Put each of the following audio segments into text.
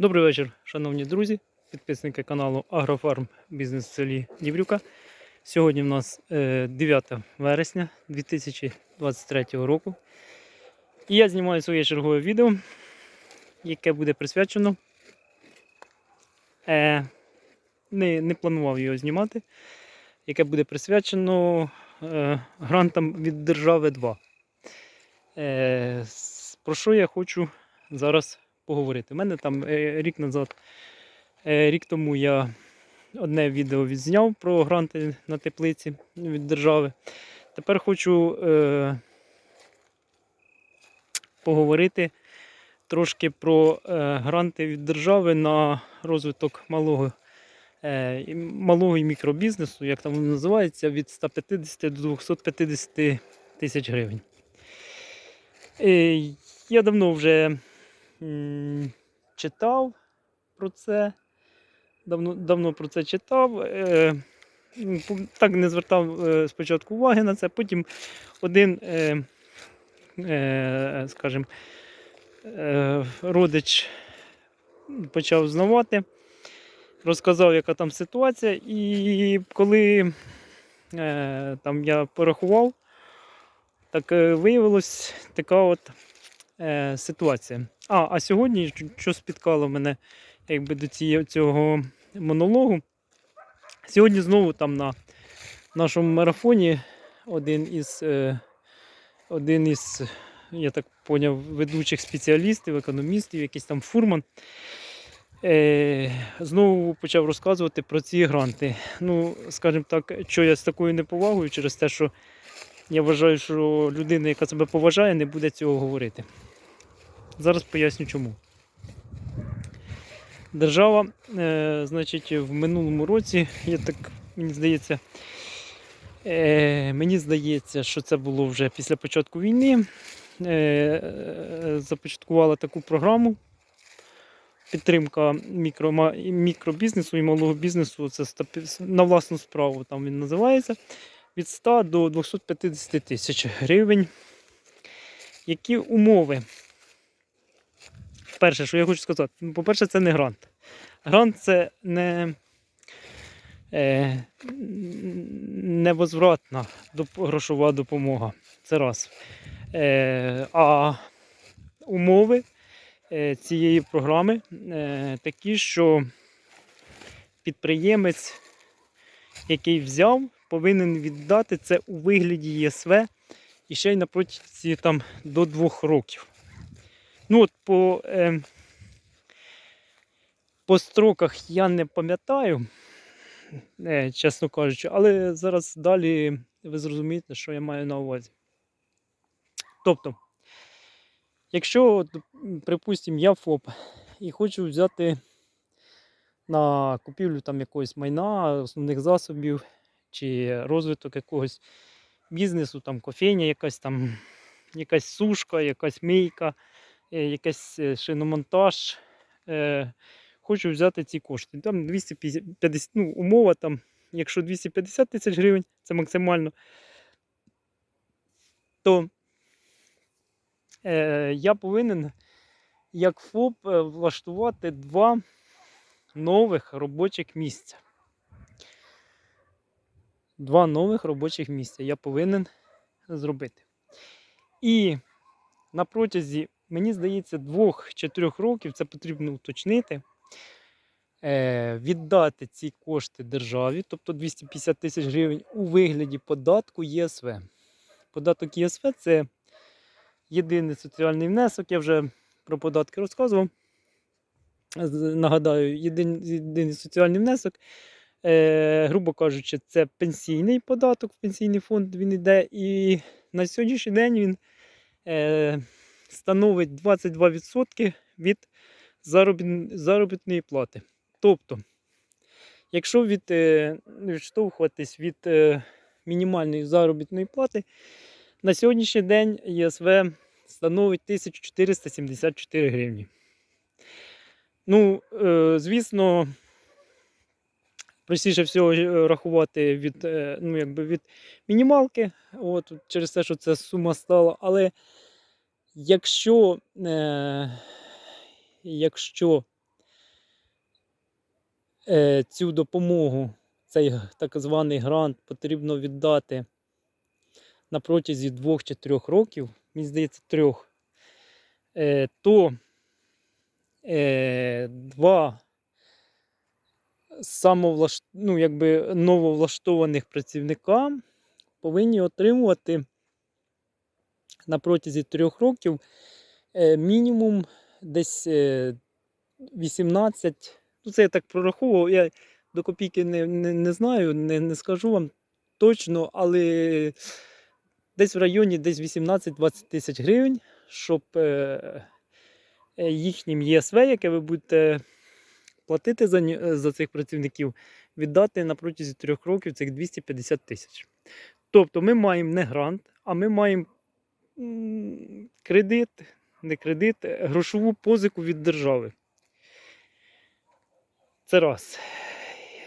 Добрий вечір, шановні друзі, підписники каналу Агрофарм Бізнес в селі Діврюка. Сьогодні в нас е, 9 вересня 2023 року. І я знімаю своє чергове відео, яке буде присвячено. Е, не, не планував його знімати, яке буде присвячено е, грантам від Держави 2. Е, про що я хочу зараз поговорити. У мене там е, рік назад, е, рік тому я одне відео відзняв про гранти на теплиці від держави. Тепер хочу е, поговорити трошки про е, гранти від держави на розвиток малого, е, малого мікробізнесу, як там воно називається, від 150 до 250 тисяч гривень. Е, я давно вже читав про це. Давно, давно про це читав. Е, так не звертав е, спочатку уваги на це. Потім один, е, скажімо, родич почав знавати, розказав, яка там ситуація. І коли там я порахував, так виявилось така от е, ситуація. А, а сьогодні, що- спіткало мене якби до цієї, цього монологу. Сьогодні знову там на нашому марафоні один із, е, один із, я так поняв, ведучих спеціалістів, економістів, якийсь там фурман. Е, знову почав розказувати про ці гранти. Ну, скажімо так, що я з такою неповагою через те, що я вважаю, що людина, яка себе поважає, не буде цього говорити. Зараз поясню чому. Держава, е, значить, в минулому році, я так, мені здається, е, мені здається, що це було вже після початку війни. Е, е, започаткувала таку програму. Підтримка мікро, мікробізнесу і малого бізнесу. Це на власну справу там він називається. Від 100 до 250 тисяч гривень. Які умови? Перше, що я хочу сказати, ну, по-перше, це не грант. Грант це не е, невозвратна грошова допомога. Це раз. Е, а умови е, цієї програми е, такі, що підприємець, який взяв, повинен віддати це у вигляді ЄСВ і ще й на протязі там, до двох років. Ну от по, е, по строках я не пам'ятаю, е, чесно кажучи, але зараз далі ви зрозумієте, що я маю на увазі. Тобто, якщо, припустимо, я ФОП і хочу взяти на купівлю там якогось майна, основних засобів чи розвиток якогось бізнесу, там кофейня, якась там, якась сушка, якась мийка, якийсь е, шиномонтаж. Е, хочу взяти ці кошти. Там 250, ну, умова там, якщо 250 тисяч гривень, це максимально, то е, я повинен як ФОП е, влаштувати два нових робочих місця. Два нових робочих місця я повинен зробити. І на протязі, мені здається, двох чи трьох років це потрібно уточнити. е, Віддати ці кошти державі, тобто 250 тисяч гривень у вигляді податку ЄСВ. Податок ЄСВ це єдиний соціальний внесок. Я вже про податки розказував. Нагадаю, єдин, єдиний соціальний внесок. Е, грубо кажучи, це пенсійний податок, пенсійний фонд він йде. І на сьогоднішній день він е, становить 22% від заробітної плати. Тобто, якщо від, е, відштовхуватись від е, мінімальної заробітної плати, на сьогоднішній день ЄСВ становить 1474 гривні. Ну, е, звісно, простіше всього рахувати від, ну, якби від мінімалки, от, через те, що ця сума стала. Але якщо, е, якщо е, цю допомогу, цей так званий грант потрібно віддати на протязі двох чи трьох років, мені здається, трьох, е, то е, два самовлаш... ну, якби нововлаштованих працівника повинні отримувати на протязі трьох років е, мінімум десь е, 18. Ну, це я так прораховував. Я до копійки не, не, не знаю, не, не скажу вам точно, але десь в районі десь 18-20 тисяч гривень, щоб е, е, їхнім ЄСВ, яке ви будете платити за, за цих працівників, віддати на протязі трьох років цих 250 тисяч. Тобто ми маємо не грант, а ми маємо кредит, не кредит, е, грошову позику від держави. Це раз.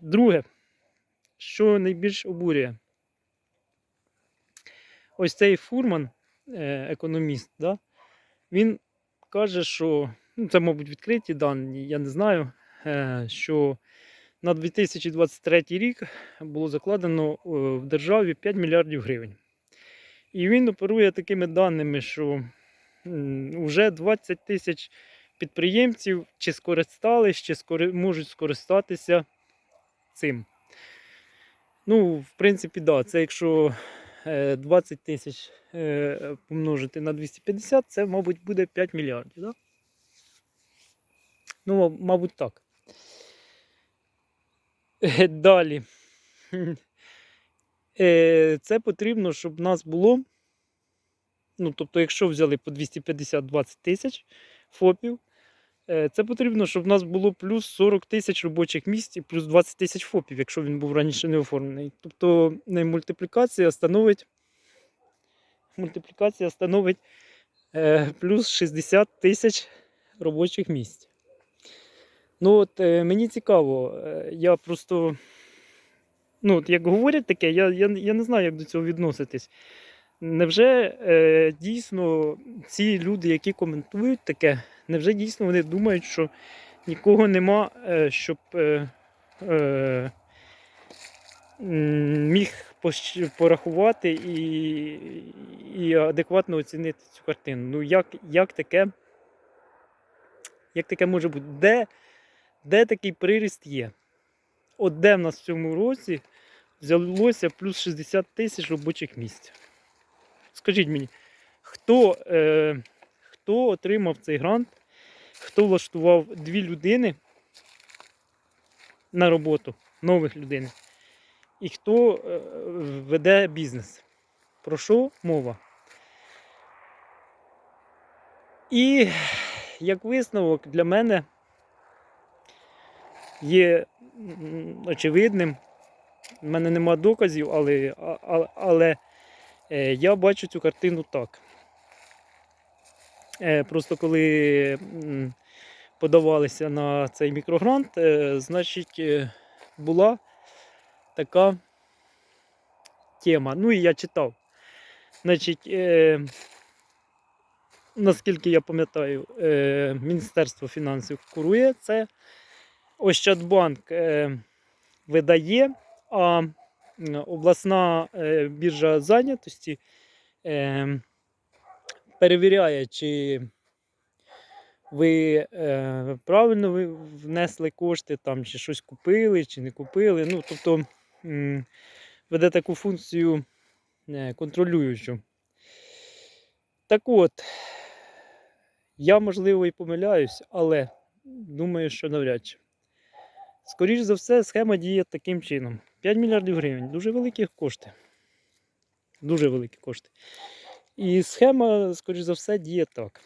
Друге, що найбільш обурює, ось цей фурман, е, економіст, да, він каже, що ну, це, мабуть, відкриті дані, я не знаю, е, що на 2023 рік було закладено в державі 5 мільярдів гривень. І він оперує такими даними, що вже 20 тисяч підприємців чи скористались, чи можуть скористатися цим. Ну, в принципі, да, це якщо е, 20 тисяч е, помножити на 250, це, мабуть, буде 5 мільярдів. Да? Ну, мабуть, так. Е, Далі. Е, Це потрібно, щоб в нас було. Ну, тобто, якщо взяли по 250-20 тисяч ФОПів, е, це потрібно, щоб в нас було плюс 40 тисяч робочих місць і плюс 20 тисяч ФОПів, якщо він був раніше не оформлений. Тобто мультиплікація становить, мультиплікація становить е, плюс 60 тисяч робочих місць. Ну от мені цікаво, я просто, ну от як говорять таке, я, я, я не знаю, як до цього відноситись. Невже е, дійсно ці люди, які коментують таке, невже дійсно вони думають, що нікого нема, е, щоб е, е, міг порахувати і, і адекватно оцінити цю картину? Ну як, як таке? Як таке може бути? Де, де такий приріст є? От де в нас в цьому році взялося плюс 60 тисяч робочих місць? Скажіть мені, хто, е, хто отримав цей грант, хто влаштував дві людини на роботу, нових людей, і хто е, веде бізнес? Про що мова? І як висновок для мене є очевидним. У мене нема доказів, але, але е, я бачу цю картину так. Е, Просто коли подавалися на цей мікрогрант, е, значить, е, була така тема. Ну і я читав. Значить, наскільки я пам'ятаю, Міністерство фінансів курує це. Ощадбанк видає, а обласна е, біржа зайнятості е, перевіряє, чи ви е, правильно ви внесли кошти, там, чи щось купили, чи не купили. Ну, тобто веде таку функцію контролюючу. Так от, я, можливо, і помиляюсь, але думаю, що навряд чи. Скоріше за все, схема діє таким чином. 5 мільярдів гривень дуже великі кошти. Дуже великі кошти. І схема, скоріш за все, діє так.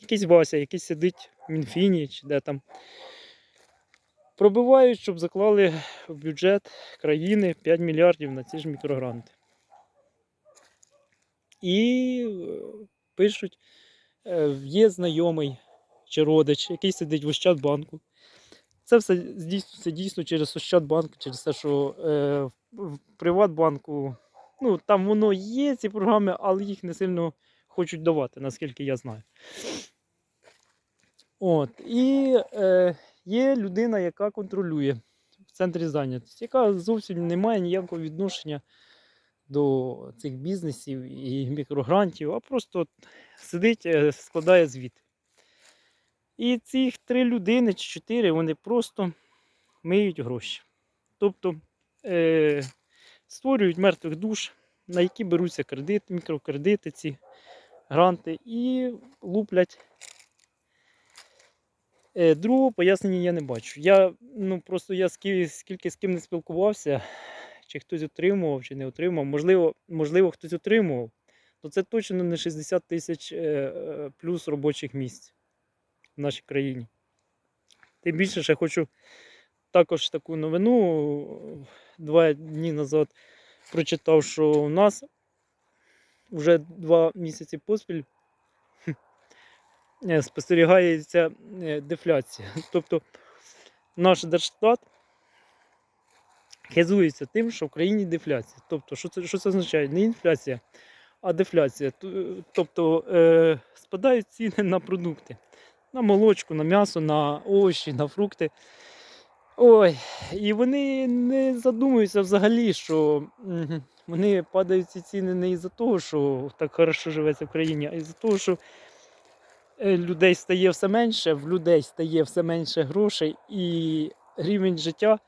Якийсь Вася, який сидить в Мінфіні чи де там. Пробивають, щоб заклали в бюджет країни 5 мільярдів на ці ж мікрогранти. І е, пишуть, е, є знайомий чи родич, який сидить в Ощадбанку. Це все здійснюється дійсно через Ощадбанк, через те, що е, в Приватбанку, ну там воно є, ці програми, але їх не сильно хочуть давати, наскільки я знаю. От, і е, є людина, яка контролює в центрі зайнятості, яка зовсім не має ніякого відношення до цих бізнесів і мікрогрантів, а просто сидить, е, складає звіт. І ці три людини чи чотири, вони просто миють гроші. Тобто е, створюють мертвих душ, на які беруться кредити, мікрокредити, ці гранти, і луплять. Е, другого пояснення я не бачу. Я ну, просто я скільки з ким не спілкувався, чи хтось отримував, чи не отримав. Можливо, можливо хтось отримував, то це точно не 60 тисяч е, е, плюс робочих місць в нашій країні. Тим більше ще хочу також таку новину два дні назад прочитав, що у нас вже два місяці поспіль е, спостерігається е, дефляція. Тобто наш держстат хизується тим, що в країні дефляція. Тобто, що це, що це означає? Не інфляція, а дефляція. Тобто е, спадають ціни на продукти. На молочку, на м'ясо, на овочі, на фрукти. Ой, і вони не задумуються взагалі, що вони падають ці ціни не із-за того, що так хорошо живеться в країні, а із-за того, що е, людей стає все менше, в людей стає все менше грошей, і рівень життя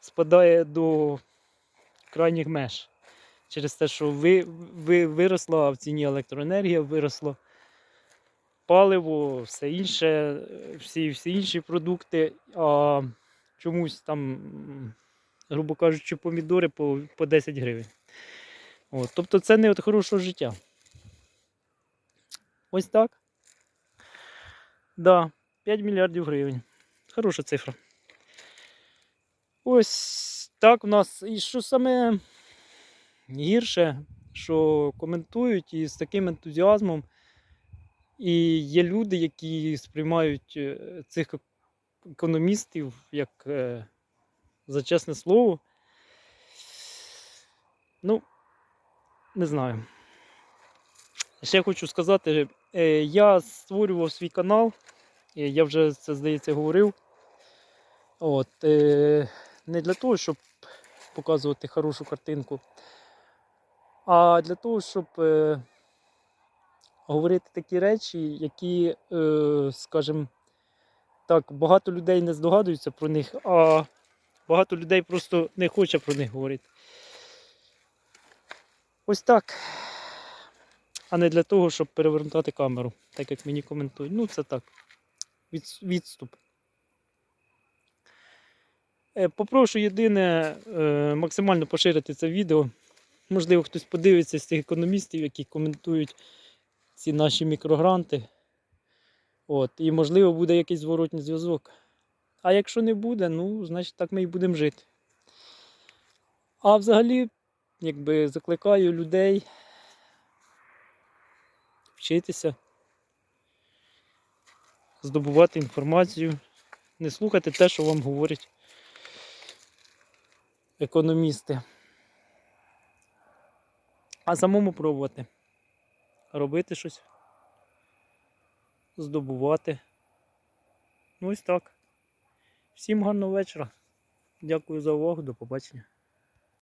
спадає до крайніх меж. Через те, що ви, ви, виросла в ціні електроенергія, виросло паливо, все інше, всі, всі інші продукти. А чомусь там, грубо кажучи, помідори по, по 10 гривень. От, тобто це не від хорошого життя. Ось так. Да, 5 мільярдів гривень. Хороша цифра. Ось так у нас. І що саме гірше, що коментують і з таким ентузіазмом. І є люди, які сприймають е, цих економістів як е, за чесне слово. Ну, не знаю. Ще хочу сказати, е, я створював свій канал, я вже це, здається, говорив. От, не для того, щоб показувати хорошу картинку, а для того, щоб говорити такі речі, які, е, скажімо, так, багато людей не здогадуються про них, а багато людей просто не хоче про них говорити. Ось так. А не для того, щоб перевертати камеру, так як мені коментують. Ну, це так. Від, відступ. Е, Попрошу єдине е, максимально поширити це відео. Можливо, хтось подивиться з тих економістів, які коментують ці наші мікрогранти. От, і можливо буде якийсь зворотній зв'язок. А якщо не буде, ну, значить так ми і будемо жити. А взагалі, якби закликаю людей вчитися, здобувати інформацію, не слухати те, що вам говорять економісти. А самому пробувати робити щось, здобувати. Ну ось так. Всім гарного вечора. Дякую за увагу, до побачення.